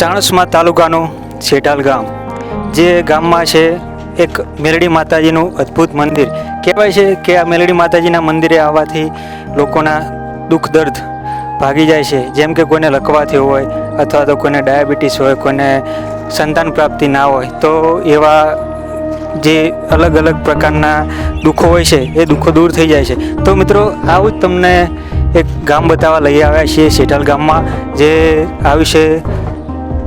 ચાણસ્મા તાલુકાનું છેટાલ ગામ, જે ગામમાં છે એક મેલડી માતાજીનું અદ્ભુત મંદિર. કહેવાય છે કે આ મેલડી માતાજીના મંદિરે આવવાથી લોકોના દુઃખ દર્દ ભાગી જાય છે. જેમ કે કોઈને લકવાથી હોય અથવા તો કોઈને ડાયાબિટીસ હોય, કોઈને સંતાન પ્રાપ્તિ ના હોય, તો એવા જે અલગ અલગ પ્રકારના દુઃખો હોય છે, એ દુઃખો દૂર થઈ જાય છે. તો મિત્રો, આવું જ તમને એક ગામ બતાવવા લઈ આવ્યા છીએ સેઠાલ ગામમાં, જે આવ્યું છે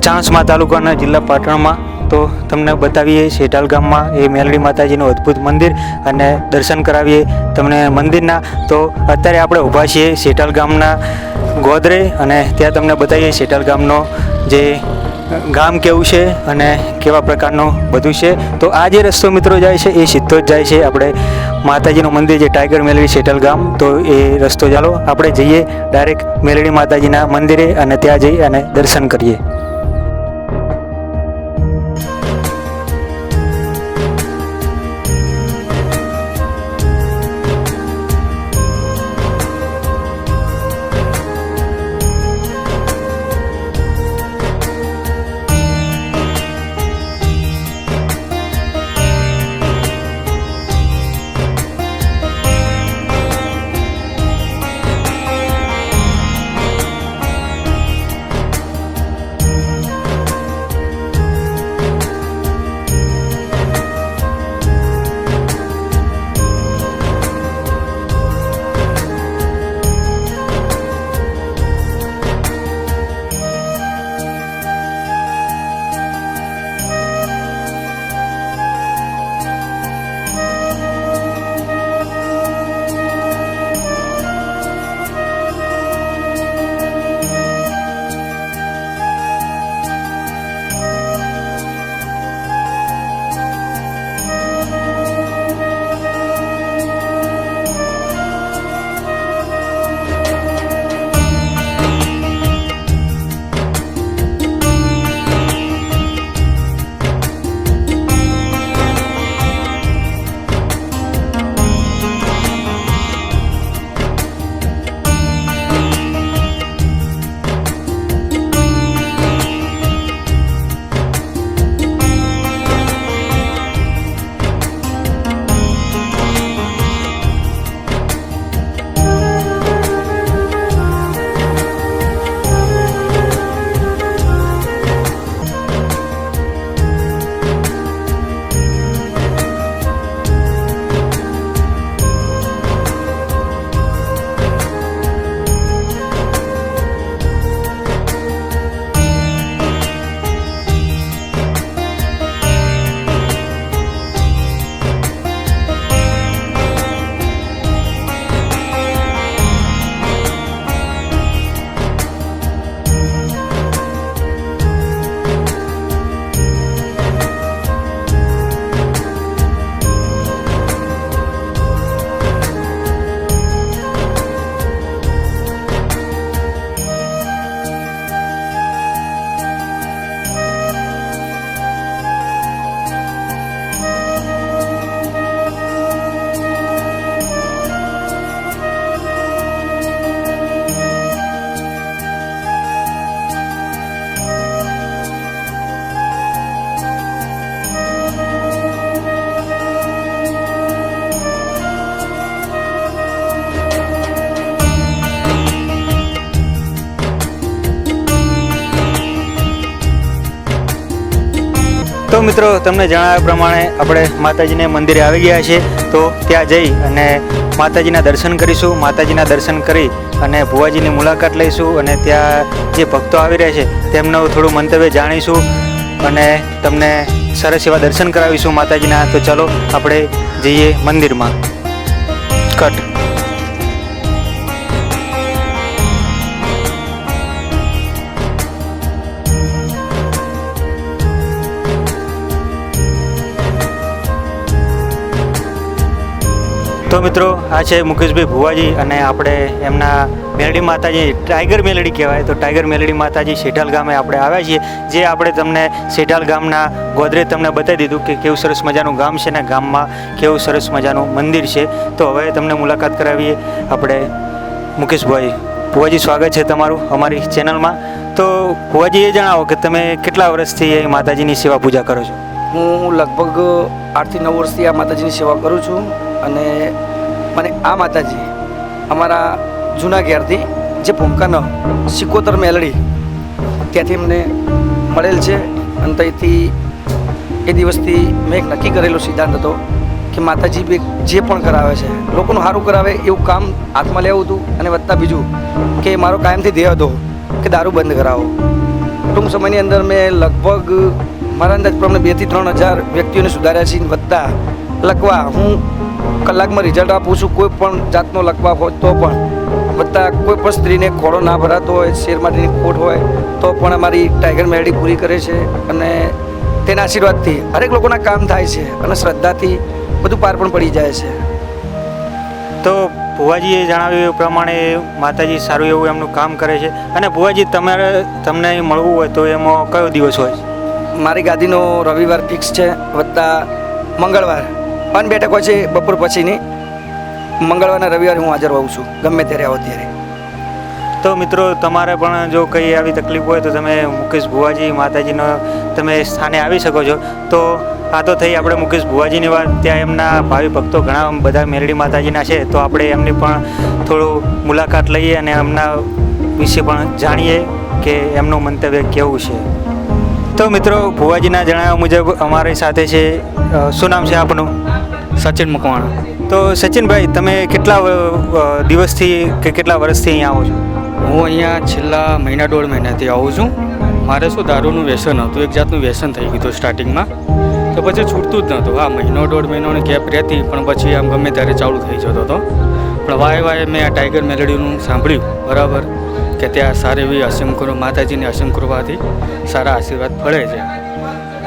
ચાણસ્મા તાલુકાના જિલ્લા પાટણમાં તો તમને બતાવીએ શેટાલ ગામમાં એ મેલડી માતાજીનું અદ્ભુત મંદિર અને દર્શન કરાવીએ તમને મંદિરના. તો અત્યારે આપણે ઊભા છીએ શેટાલ ગામના ગોદરે અને ત્યાં તમને બતાવીએ શેટાલ ગામનો જે ગામ કેવું છે અને કેવા પ્રકારનું બધું છે. તો આ જે રસ્તો મિત્રો જાય છે એ સીધો જ જાય છે આપણે માતાજીનું મંદિર જે ટાઈગર મેલડી શેટલ ગામ. તો એ રસ્તો ચાલો, આપણે જઈએ ડાયરેક્ટ મેલડી માતાજીના મંદિરે અને ત્યાં જઈ અને દર્શન કરીએ. તો મિત્રો, તમને જણાવ્યા પ્રમાણે આપણે માતાજીને મંદિરે આવી ગયા છીએ. તો ત્યાં જઈ અને માતાજીના દર્શન કરીશું. માતાજીના દર્શન કરી અને ભુવાજીની મુલાકાત લઈશું અને ત્યાં જે ભક્તો આવી રહ્યા છે, તેમનું થોડું મંતવ્ય જાણીશું અને તમને સરસ એવા દર્શન કરાવીશું માતાજીના. તો ચલો, આપણે જઈએ મંદિરમાં. કટ. મિત્રો, આ છે મુકેશભાઈ ભુવાજી અને આપણે એમના મેલડી માતાજી, ટાઈગર મેલડી કહેવાય. તો ટાઈગર મેલડી માતાજી શેઠાલ ગામે આપણે આવ્યા છીએ. જે આપણે તમને શેઠાલ ગામના ગોદરેજ તમને બતાવી દીધું કે કેવું સરસ મજાનું ગામ છે ને ગામમાં કેવું સરસ મજાનું મંદિર છે. તો હવે તમને મુલાકાત કરાવીએ આપણે. મુકેશભાઈ, ભુવાજી સ્વાગત છે તમારું અમારી ચેનલમાં. તો ભુવાજી એ જણાવો કે તમે કેટલા વર્ષથી એ માતાજીની સેવા પૂજા કરો છો? હું લગભગ આઠથી નવ વર્ષથી આ માતાજીની સેવા કરું છું અને મને આ માતાજી અમારા જૂના ઘેરથી જે ભૂમકાનો સિકોતર મેલડી ત્યાંથી મને મળેલ છે. અને ત્યાંથી એ દિવસથી મેં એક નક્કી કરેલો સિદ્ધાંત હતો કે માતાજી બી જે પણ કરાવે છે, લોકોનું સારું કરાવે એવું કામ હાથમાં લેવું હતું. અને વધતા બીજું કે મારો કાયમથી ધ્યેય હતો કે દારૂ બંધ કરાવો. ટૂંક સમયની અંદર મેં લગભગ મારા અંદાજ પ્રમાણે બેથી ત્રણ હજાર વ્યક્તિઓને સુધાર્યા છે. વધતા લખવા હું કલાકમાં રિઝલ્ટ આપું છું કોઈ પણ જાતનો લખવા હોય તો પણ. બધા કોઈ પણ સ્ત્રીને ખોળો ના ભરાતો હોય શેર માટેની ખોટ હોય તો પણ અમારી ટાઈગર મેલડી પૂરી કરે છે અને તેના આશીર્વાદથી હરેક લોકોના કામ થાય છે અને શ્રદ્ધાથી બધું પાર પણ પડી જાય છે. તો ભુવાજીએ જણાવ્યું એ પ્રમાણે માતાજી સારું એવું એમનું કામ કરે છે. અને ભુવાજી તમારે તમને મળવું હોય તો એમાં કયો દિવસ હોય? મારી ગાદીનો રવિવાર ફિક્સ છે વત્તા મંગળવાર. પાન બેઠકો છે, બપોર પછીની. મંગળવારના રવિવારે હું હાજર હોઉં છું, ગમે ત્યારે આવો ત્યારે. તો મિત્રો, તમારે પણ જો કંઈ આવી તકલીફ હોય તો તમે મુકેશ ભુવાજી માતાજીનો તમે સ્થાને આવી શકો છો. તો આ તો થઈ આપણે મુકેશ ભુવાજીની વાત, ત્યાં એમના ભાવિ ભક્તો ઘણા બધા મેરડી માતાજીના છે. તો આપણે એમની પણ થોડું મુલાકાત લઈએ અને એમના વિશે પણ જાણીએ કે એમનું મંતવ્ય કેવું છે. તો મિત્રો, ભુવાજીના જણાવ્યા મુજબ અમારી સાથે છે શું નામ છે આપનું? સચિન મકવાણા. તો સચિનભાઈ, તમે કેટલા દિવસથી કે કેટલા વર્ષથી અહીંયા આવો છો? હું અહીંયા છેલ્લા મહિના દોઢ મહિનાથી આવું છું. મારે શું દારૂનું વ્યસન હતું? એક જાતનું વ્યસન થઈ ગયું હતું સ્ટાર્ટિંગમાં. તો પછી છૂટતું જ નહોતું. હા, મહિનો દોઢ મહિનોની ગેપ રહેતી, પણ પછી આમ ગમે ત્યારે ચાલુ થઈ જતો હતો. પણ વાય વાય મેં આ ટાઈગર મેલેડીનું સાંભળ્યું. બરાબર. કે ત્યાં સારી એવી અસીમ માતાજીની અસીમ કૃપાથી સારા આશીર્વાદ પડે છે.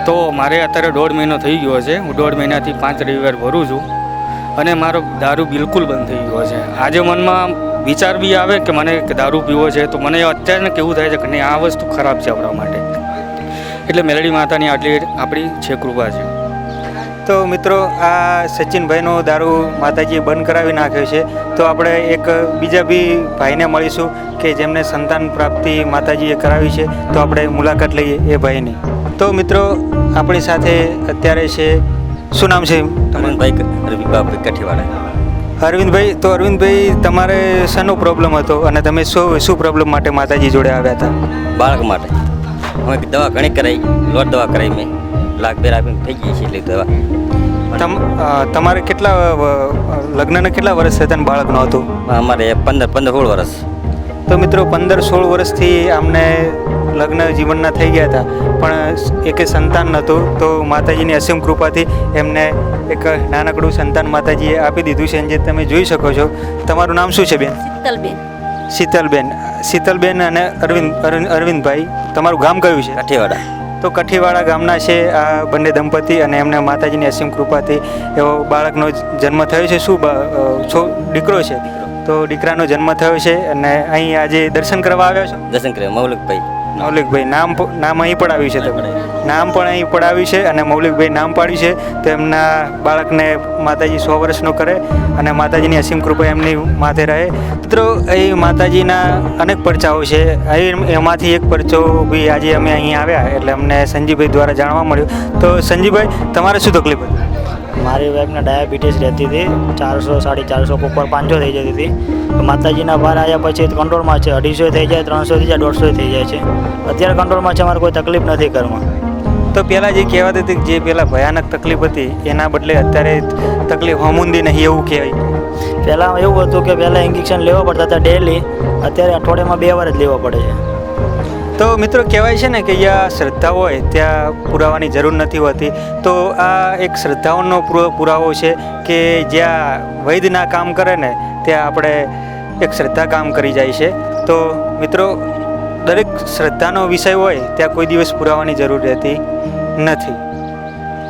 તો મારે અત્યારે દોઢ મહિનો થઈ ગયો છે. હું દોઢ મહિનાથી પાંચ રવિવાર ભરું છું અને મારો દારૂ બિલકુલ બંધ થઈ ગયો છે. આજે મનમાં વિચાર બી આવે કે મને દારૂ પીવો છે તો મને અત્યારે કેવું થાય છે કે નહીં, આ વસ્તુ ખરાબ છે આપણા માટે. એટલે મેલડી માતાની આટલી આપણી છે કૃપા છે. તો મિત્રો આ સચિનભાઈનો દારૂ માતાજીએ બંધ કરાવી નાખ્યો છે. તો આપણે એક બીજા બી ભાઈને મળીશું કે જેમને સંતાન પ્રાપ્તિ માતાજીએ કરાવી છે. તો આપણે મુલાકાત લઈએ એ ભાઈની. તો મિત્રો આપણી સાથે અત્યારે છે શું નામ છે અરવિંદભાઈ રવિભાઈ કઠીવાડા અરવિંદભાઈ તો અરવિંદભાઈ તમારે શાનો પ્રોબ્લેમ હતો અને તમે શું શું પ્રોબ્લેમ માટે માતાજી જોડે આવ્યા હતા? બાળક માટે. અમે દવા ઘણી કરાવી લોટ દવા કરાવી મેં. લાખ બે આપીને થઈ ગઈ છે એટલે દવા. તમ તમારે કેટલા લગ્નના કેટલા વર્ષ થયા અને બાળક હતું? અમારે પંદર પંદર સોળ વર્ષ. તો મિત્રો પંદર સોળ વર્ષથી આમને લગ્ન જીવનના થઈ ગયા હતા. પણ એકે સંતાન નહોતું તો માતાજીની અસીમ કૃપાથી એમને એક નાનકડું સંતાન માતાજીએ આપી દીધું છે. જે તમે જોઈ શકો છો. તમારું નામ શું છે બેન? શીતલબેન. શીતલબેન. શીતલબેન અને અરવિંદ અરવિંદ અરવિંદભાઈ. તમારું ગામ કયું છે? કઠીવાડા તો કઠીવાડા ગામના છે આ બંને દંપતી અને એમને માતાજીની અસીમ કૃપાથી એવો બાળકનો જન્મ થયો છે. શું છો દીકરો છે? તો દીકરાનો જન્મ થયો છે અને અહીં આજે દર્શન કરવા આવ્યા છો? દર્શન કર્યા મૌલિકભાઈ. મૌલિકભાઈ નામ નામ અહીં પણ આવ્યું છે તમે? નામ પણ અહીં પડાવ્યું છે અને મૌલિકભાઈ નામ પાડ્યું છે. તો એમના બાળકને માતાજી સો વર્ષનો કરે અને માતાજીની અસીમ કૃપા એમની માથે રહે. મિત્રો અહીં માતાજીના અનેક પરચાઓ છે. એમાંથી એક પરચો બી આજે અમે અહીં આવ્યા એટલે અમને સંજીવભાઈ દ્વારા જાણવા મળ્યું. તો સંજીવભાઈ, તમારે શું તકલીફ હતી? મારી વાઈફને ડાયાબિટીસ રહેતી હતી. ચારસો, સાડી ચારસો ઉપર પાંચસો થઈ જતી હતી. માતાજીના બહાર આવ્યા પછી કંટ્રોલમાં છે. અઢીસો થઈ જાય, ત્રણસો થઈ જાય, દોઢસો થઈ જાય છે. અત્યારે કંટ્રોલમાં છે, અમારે કોઈ તકલીફ નથી ઘરમાં. તો પહેલાં જે કહેવાતી હતી જે પહેલાં ભયાનક તકલીફ હતી એના બદલે અત્યારે તકલીફ હમુંદી નહીં એવું કહેવાય. પહેલાં એવું હતું કે પહેલાં ઇન્જેક્શન લેવા પડતા હતા ડેલી અત્યારે અઠવાડિયામાં બે વાર જ લેવા પડે છે. તો મિત્રો કહેવાય છે ને કે જ્યાં શ્રદ્ધા હોય ત્યાં પુરાવાની જરૂર નથી હોતી. તો આ એક શ્રદ્ધાઓનો પુર- પુરાવો છે કે જ્યાં વૈદના કામ કરે ને ત્યાં આપણે એક શ્રદ્ધા કામ કરી જાય છે. તો મિત્રો દરેક શ્રદ્ધાનો વિષય હોય ત્યાં કોઈ દિવસ પુરાવાની જરૂર રહેતી નથી.